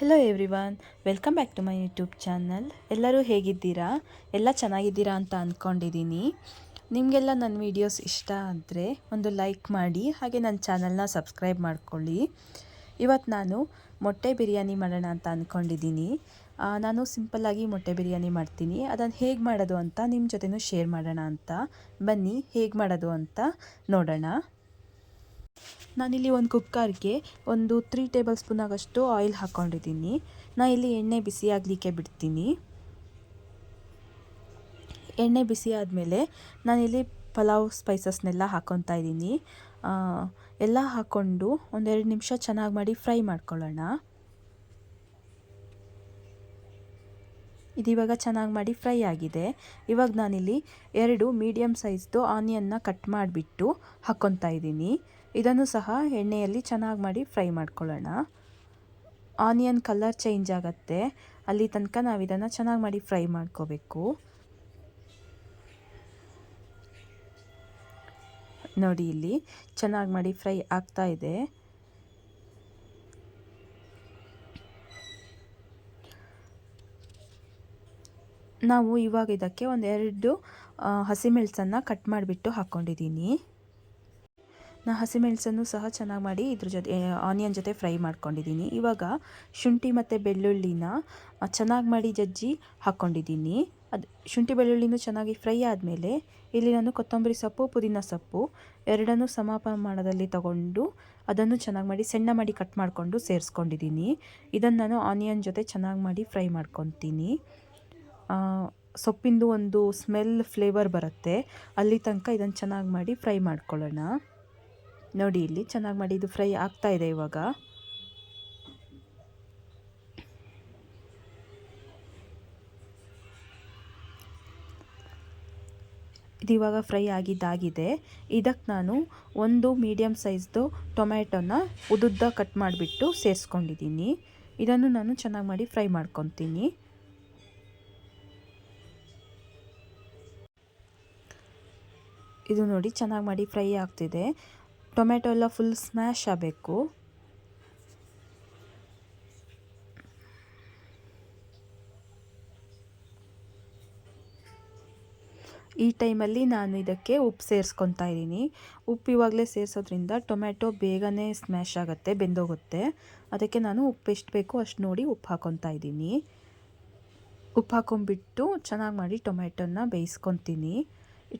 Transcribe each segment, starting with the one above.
Hello everyone welcome back to my YouTube channel ಎಲ್ಲರೂ ಹೇಗಿದ್ದೀರಾ? ಎಲ್ಲ ಚೆನ್ನಾಗಿದ್ದೀರಾ ಅಂತ ಅಂದ್ಕೊಂಡಿದ್ದೀನಿ ನಿಮಗೆಲ್ಲ ನನ್ನ ವೀಡಿಯೋಸ್ ಇಷ್ಟ ಆದರೆ ಒಂದು ಲೈಕ್ ಮಾಡಿ, ಹಾಗೆ ನನ್ನ ಚಾನಲ್ನ ಸಬ್ಸ್ಕ್ರೈಬ್ ಮಾಡ್ಕೊಳ್ಳಿ. ಇವತ್ತು ನಾನು ಮೊಟ್ಟೆ ಬಿರಿಯಾನಿ ಮಾಡೋಣ ಅಂತ ಅಂದ್ಕೊಂಡಿದ್ದೀನಿ ನಾನು ಸಿಂಪಲ್ಲಾಗಿ ಮೊಟ್ಟೆ ಬಿರಿಯಾನಿ ಮಾಡ್ತೀನಿ. ಅದನ್ನು ಹೇಗೆ ಮಾಡೋದು ಅಂತ ನಿಮ್ಮ ಜೊತೆನೂ ಶೇರ್ ಮಾಡೋಣ ಅಂತ. ಬನ್ನಿ, ಹೇಗೆ ಮಾಡೋದು ಅಂತ ನೋಡೋಣ. ನಾನಿಲ್ಲಿ ಒಂದು ಕುಕ್ಕರ್ಗೆ ಒಂದು ತ್ರೀ ಟೇಬಲ್ ಸ್ಪೂನ್ ಆಗಷ್ಟು ಆಯಿಲ್ ಹಾಕ್ಕೊಂಡಿದ್ದೀನಿ. ನಾನು ಇಲ್ಲಿ ಎಣ್ಣೆ ಬಿಸಿ ಆಗಲಿಕ್ಕೆ ಬಿಡ್ತೀನಿ. ಎಣ್ಣೆ ಬಿಸಿ ಆದಮೇಲೆ ನಾನಿಲ್ಲಿ ಪಲಾವ್ ಸ್ಪೈಸಸ್ನೆಲ್ಲ ಹಾಕ್ಕೊತಾ ಇದ್ದೀನಿ. ಎಲ್ಲ ಹಾಕ್ಕೊಂಡು ಒಂದೆರಡು ನಿಮಿಷ ಚೆನ್ನಾಗಿ ಮಾಡಿ ಫ್ರೈ ಮಾಡ್ಕೊಳ್ಳೋಣ. ಇದಿವಾಗ ಚೆನ್ನಾಗಿ ಮಾಡಿ ಫ್ರೈ ಆಗಿದೆ. ಇವಾಗ ನಾನಿಲ್ಲಿ ಎರಡು ಮೀಡಿಯಮ್ ಸೈಜ್ದು ಆನಿಯನ್ನ ಕಟ್ ಮಾಡಿಬಿಟ್ಟು ಹಾಕ್ಕೊತಾ ಇದ್ದೀನಿ. ಇದನ್ನು ಸಹ ಎಣ್ಣೆಯಲ್ಲಿ ಚೆನ್ನಾಗಿ ಮಾಡಿ ಫ್ರೈ ಮಾಡ್ಕೊಳ್ಳೋಣ. ಆನಿಯನ್ ಕಲರ್ ಚೇಂಜ್ ಆಗುತ್ತೆ. ಅಲ್ಲಿ ತನಕ ನಾವು ಇದನ್ನು ಚೆನ್ನಾಗಿ ಮಾಡಿ ಫ್ರೈ ಮಾಡ್ಕೋಬೇಕು. ನೋಡಿ ಇಲ್ಲಿ ಚೆನ್ನಾಗಿ ಮಾಡಿ ಫ್ರೈ ಆಗ್ತಾ ಇದೆ. ನಾವು ಇವಾಗ ಇದಕ್ಕೆ ಒಂದೆರಡು ಹಸಿಮೆಣಸನ್ನು ಕಟ್ ಮಾಡಿಬಿಟ್ಟು ಹಾಕ್ಕೊಂಡಿದ್ದೀನಿ ನಾ ಹಸಿಮೆಣಸನ್ನು ಸಹ ಚೆನ್ನಾಗಿ ಮಾಡಿ ಇದ್ರ ಜೊತೆ ಆನಿಯನ್ ಜೊತೆ ಫ್ರೈ ಮಾಡ್ಕೊಂಡಿದ್ದೀನಿ. ಇವಾಗ ಶುಂಠಿ ಮತ್ತು ಬೆಳ್ಳುಳ್ಳಿನ ಚೆನ್ನಾಗಿ ಮಾಡಿ ಜಜ್ಜಿ ಹಾಕ್ಕೊಂಡಿದ್ದೀನಿ ಅದು, ಶುಂಠಿ ಬೆಳ್ಳುಳ್ಳಿನೂ ಚೆನ್ನಾಗಿ ಫ್ರೈ ಆದಮೇಲೆ ಇಲ್ಲಿ ನಾನು ಕೊತ್ತಂಬರಿ ಸೊಪ್ಪು, ಪುದೀನ ಸೊಪ್ಪು ಎರಡನ್ನೂ ಸಮ ಪ್ರಮಾಣದಲ್ಲಿ ತಗೊಂಡು ಅದನ್ನು ಚೆನ್ನಾಗಿ ಮಾಡಿ ಸಣ್ಣ ಮಾಡಿ ಕಟ್ ಮಾಡಿಕೊಂಡು ಸೇರಿಸ್ಕೊಂಡಿದ್ದೀನಿ. ಇದನ್ನು ನಾನು ಆನಿಯನ್ ಜೊತೆ ಚೆನ್ನಾಗಿ ಮಾಡಿ ಫ್ರೈ ಮಾಡ್ಕೊತೀನಿ. ಸೊಪ್ಪಿಂದು ಒಂದು ಸ್ಮೆಲ್ ಫ್ಲೇವರ್ ಬರುತ್ತೆ. ಅಲ್ಲಿ ತನಕ ಇದನ್ನು ಚೆನ್ನಾಗಿ ಮಾಡಿ ಫ್ರೈ ಮಾಡ್ಕೊಳ್ಳೋಣ. ನೋಡಿ ಇಲ್ಲಿ ಚೆನ್ನಾಗಿ ಮಾಡಿ, ಇದು ಫ್ರೈ ಆಗ್ತಾ ಇದೆ ಇವಾಗ. ಇದು ಇವಾಗ ಫ್ರೈ ಆಗಿದ್ದಾಗಿದೆ. ಇದಕ್ಕೆ ನಾನು ಒಂದು ಮೀಡಿಯಮ್ ಸೈಜ್ದು ಟೊಮ್ಯಾಟೊನ ಉದುದ್ದ ಕಟ್ ಮಾಡಿಬಿಟ್ಟು ಸೇರಿಸ್ಕೊಂಡಿದ್ದೀನಿ. ಇದನ್ನು ನಾನು ಚೆನ್ನಾಗಿ ಮಾಡಿ ಫ್ರೈ ಮಾಡ್ಕೊತೀನಿ. ಇದು ನೋಡಿ ಚೆನ್ನಾಗಿ ಮಾಡಿ ಫ್ರೈ ಆಗ್ತಿದೆ. ಟೊಮೆಟೊ ಎಲ್ಲ ಫುಲ್ ಸ್ಮ್ಯಾಶ್ ಆಗಬೇಕು. ಈ ಟೈಮಲ್ಲಿ ನಾನು ಇದಕ್ಕೆ ಉಪ್ಪು ಸೇರಿಸ್ಕೊತಾ ಇದ್ದೀನಿ. ಉಪ್ಪು ಇವಾಗಲೇ ಸೇರಿಸೋದ್ರಿಂದ ಟೊಮೆಟೊ ಬೇಗನೆ ಸ್ಮ್ಯಾಶ್ ಆಗುತ್ತೆ, ಬೆಂದೋಗುತ್ತೆ. ಅದಕ್ಕೆ ನಾನು ಉಪ್ಪು ಎಷ್ಟು ಬೇಕೋ ಅಷ್ಟು ನೋಡಿ ಉಪ್ಪು ಹಾಕೊತಾ ಇದ್ದೀನಿ. ಉಪ್ಪು ಹಾಕೊಂಡ್ಬಿಟ್ಟು ಚೆನ್ನಾಗಿ ಮಾಡಿ ಟೊಮೆಟೊನ ಬೇಯಿಸ್ಕೊತೀನಿ.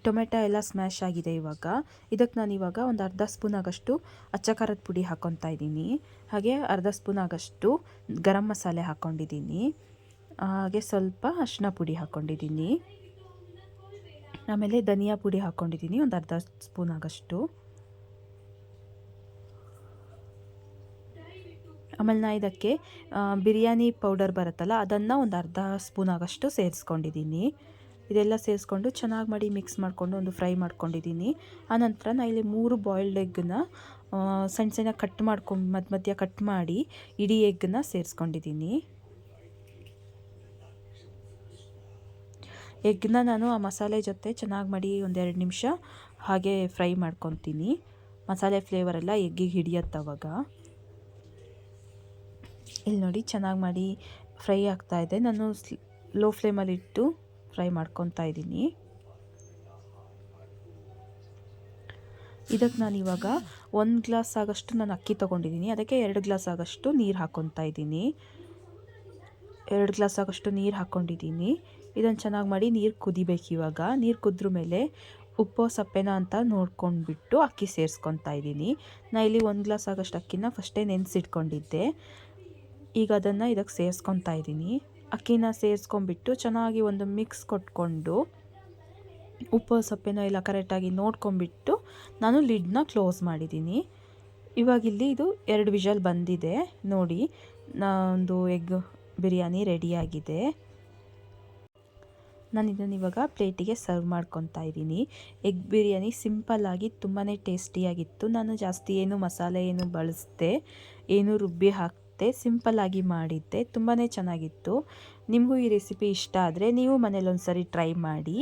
ಟೊಮೆಟೊ ಎಲ್ಲ ಸ್ಮ್ಯಾಶ್ ಆಗಿದೆ ಇವಾಗ. ಇದಕ್ಕೆ ನಾನು ಇವಾಗ ಒಂದು ಅರ್ಧ ಸ್ಪೂನ್ ಆಗಷ್ಟು ಅಚ್ಚ ಖಾರದ ಪುಡಿ ಹಾಕ್ಕೊತಾ ಇದ್ದೀನಿ. ಹಾಗೆ ಅರ್ಧ ಸ್ಪೂನ್ ಆಗಷ್ಟು ಗರಂ ಮಸಾಲೆ ಹಾಕ್ಕೊಂಡಿದ್ದೀನಿ ಹಾಗೆ ಸ್ವಲ್ಪ ಅರಿಶಿನ ಪುಡಿ ಹಾಕ್ಕೊಂಡಿದ್ದೀನಿ ಆಮೇಲೆ ಧನಿಯಾ ಪುಡಿ ಹಾಕ್ಕೊಂಡಿದ್ದೀನಿ ಒಂದು ಅರ್ಧ ಸ್ಪೂನ್ ಆಗಷ್ಟು. ಆಮೇಲೆ ನಾ ಇದಕ್ಕೆ ಬಿರಿಯಾನಿ ಪೌಡರ್ ಬರುತ್ತಲ್ಲ, ಅದನ್ನು ಒಂದು ಅರ್ಧ ಸ್ಪೂನ್ ಆಗಷ್ಟು ಸೇರಿಸ್ಕೊಂಡಿದ್ದೀನಿ. ಇದೆಲ್ಲ ಸೇರಿಸ್ಕೊಂಡು ಚೆನ್ನಾಗಿ ಮಾಡಿ ಮಿಕ್ಸ್ ಮಾಡಿಕೊಂಡು ಒಂದು ಫ್ರೈ ಮಾಡ್ಕೊಂಡಿದ್ದೀನಿ. ಆನಂತರ ನಾ ಇಲ್ಲಿ ಮೂರು ಬಾಯ್ಲ್ಡ್ ಎಗ್ಗನ್ನ ಸಣ್ಣ ಸಣ್ಣ ಕಟ್ ಮಾಡ್ಕೊಂಡು ಮಧ್ಯ ಮಧ್ಯ ಕಟ್ ಮಾಡಿ ಇಡೀ ಎಗ್ಗನ್ನ ಸೇರಿಸ್ಕೊಂಡಿದ್ದೀನಿ. ಎಗ್ನ ನಾನು ಆ ಮಸಾಲೆ ಜೊತೆ ಚೆನ್ನಾಗಿ ಮಾಡಿ ಒಂದೆರಡು ನಿಮಿಷ ಹಾಗೆ ಫ್ರೈ ಮಾಡ್ಕೊತೀನಿ. ಮಸಾಲೆ ಫ್ಲೇವರೆಲ್ಲ ಎಗ್ಗಿಗೆ ಹಿಡಿಯತ್ತೆ ಅವಾಗ. ಇಲ್ಲಿ ನೋಡಿ ಚೆನ್ನಾಗಿ ಮಾಡಿ ಫ್ರೈ ಆಗ್ತಾ ಇದೆ. ನಾನು ಲೋ ಫ್ಲೇಮಲ್ಲಿ ಇಟ್ಟು ಫ್ರೈ ಮಾಡ್ಕೊತಾ ಇದ್ದೀನಿ. ಇದಕ್ಕೆ ನಾನು ಇವಾಗ ಒಂದು ಗ್ಲಾಸ್ ಆಗಷ್ಟು ನಾನು ಅಕ್ಕಿ ತೊಗೊಂಡಿದ್ದೀನಿ. ಅದಕ್ಕೆ ಎರಡು ಗ್ಲಾಸ್ ಆಗಷ್ಟು ನೀರು ಹಾಕ್ಕೊತಾ ಇದ್ದೀನಿ. ಎರಡು ಗ್ಲಾಸ್ ಆಗಷ್ಟು ನೀರು ಹಾಕ್ಕೊಂಡಿದ್ದೀನಿ ಇದನ್ನು ಚೆನ್ನಾಗಿ ಮಾಡಿ ನೀರು ಕುದಿಬೇಕು ಇವಾಗ. ನೀರು ಕುದ್ರ ಮೇಲೆ ಉಪ್ಪು, ಸಪ್ಪೆನ ಅಂತ ನೋಡ್ಕೊಂಡ್ಬಿಟ್ಟು ಅಕ್ಕಿ ಸೇರಿಸ್ಕೊತಾ ಇದ್ದೀನಿ. ನಾ ಇಲ್ಲಿ ಒಂದು ಗ್ಲಾಸ್ ಆಗೋಷ್ಟು ಅಕ್ಕಿನ ಫಸ್ಟೇ ನೆನೆಸಿಟ್ಕೊಂಡಿದ್ದೆ. ಈಗ ಅದನ್ನು ಇದಕ್ಕೆ ಸೇರಿಸ್ಕೊತಾ ಇದ್ದೀನಿ. ಅಕ್ಕಿನ ಸೇರಿಸ್ಕೊಂಡ್ಬಿಟ್ಟು ಚೆನ್ನಾಗಿ ಒಂದು ಮಿಕ್ಸ್ ಕೊಟ್ಕೊಂಡು ಉಪ್ಪು, ಸೊಪ್ಪೆನೋ ಇಲ್ಲ ಕರೆಕ್ಟಾಗಿ ನೋಡ್ಕೊಂಬಿಟ್ಟು ನಾನು ಲಿಡ್ನ ಕ್ಲೋಸ್ ಮಾಡಿದ್ದೀನಿ. ಇವಾಗ ಇಲ್ಲಿ ಇದು ಎರಡು ವಿಷಲ್ ಬಂದಿದೆ. ನೋಡಿ ಒಂದು ಎಗ್ ಬಿರಿಯಾನಿ ರೆಡಿಯಾಗಿದೆ ನಾನು ಇದನ್ನು ಇವಾಗ ಪ್ಲೇಟಿಗೆ ಸರ್ವ್ ಮಾಡ್ಕೊತಾ ಇದ್ದೀನಿ. ಎಗ್ ಬಿರಿಯಾನಿ ಸಿಂಪಲ್ಲಾಗಿ ತುಂಬಾ ಟೇಸ್ಟಿಯಾಗಿತ್ತು ನಾನು ಜಾಸ್ತಿ ಏನು ಮಸಾಲೆ ಏನು ಬಳಸಿದೆ, ಏನು ರುಬ್ಬಿ ಹಾಕ್ತೆ ಸಿಂಪಲ್ಲಾಗಿ ಮಾಡಿದ್ದೆ ತುಂಬಾ ಚೆನ್ನಾಗಿತ್ತು. ನಿಮಗೂ ಈ ರೆಸಿಪಿ ಇಷ್ಟ ಆದರೆ ನೀವು ಮನೇಲಿ ಒಂದು ಸರಿ ಟ್ರೈ ಮಾಡಿ.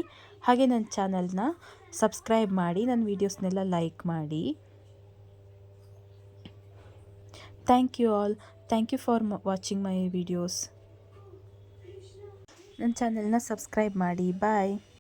ಹಾಗೆ ನನ್ನ ಚಾನಲ್ನ ಸಬ್ಸ್ಕ್ರೈಬ್ ಮಾಡಿ, ನನ್ನ ವೀಡಿಯೋಸ್ನೆಲ್ಲ ಲೈಕ್ ಮಾಡಿ. Thank you all. Thank you for watching my videos. ನನ್ನ ಚಾನೆಲ್ನ ಸಬ್ಸ್ಕ್ರೈಬ್ ಮಾಡಿ. ಬಾಯ್.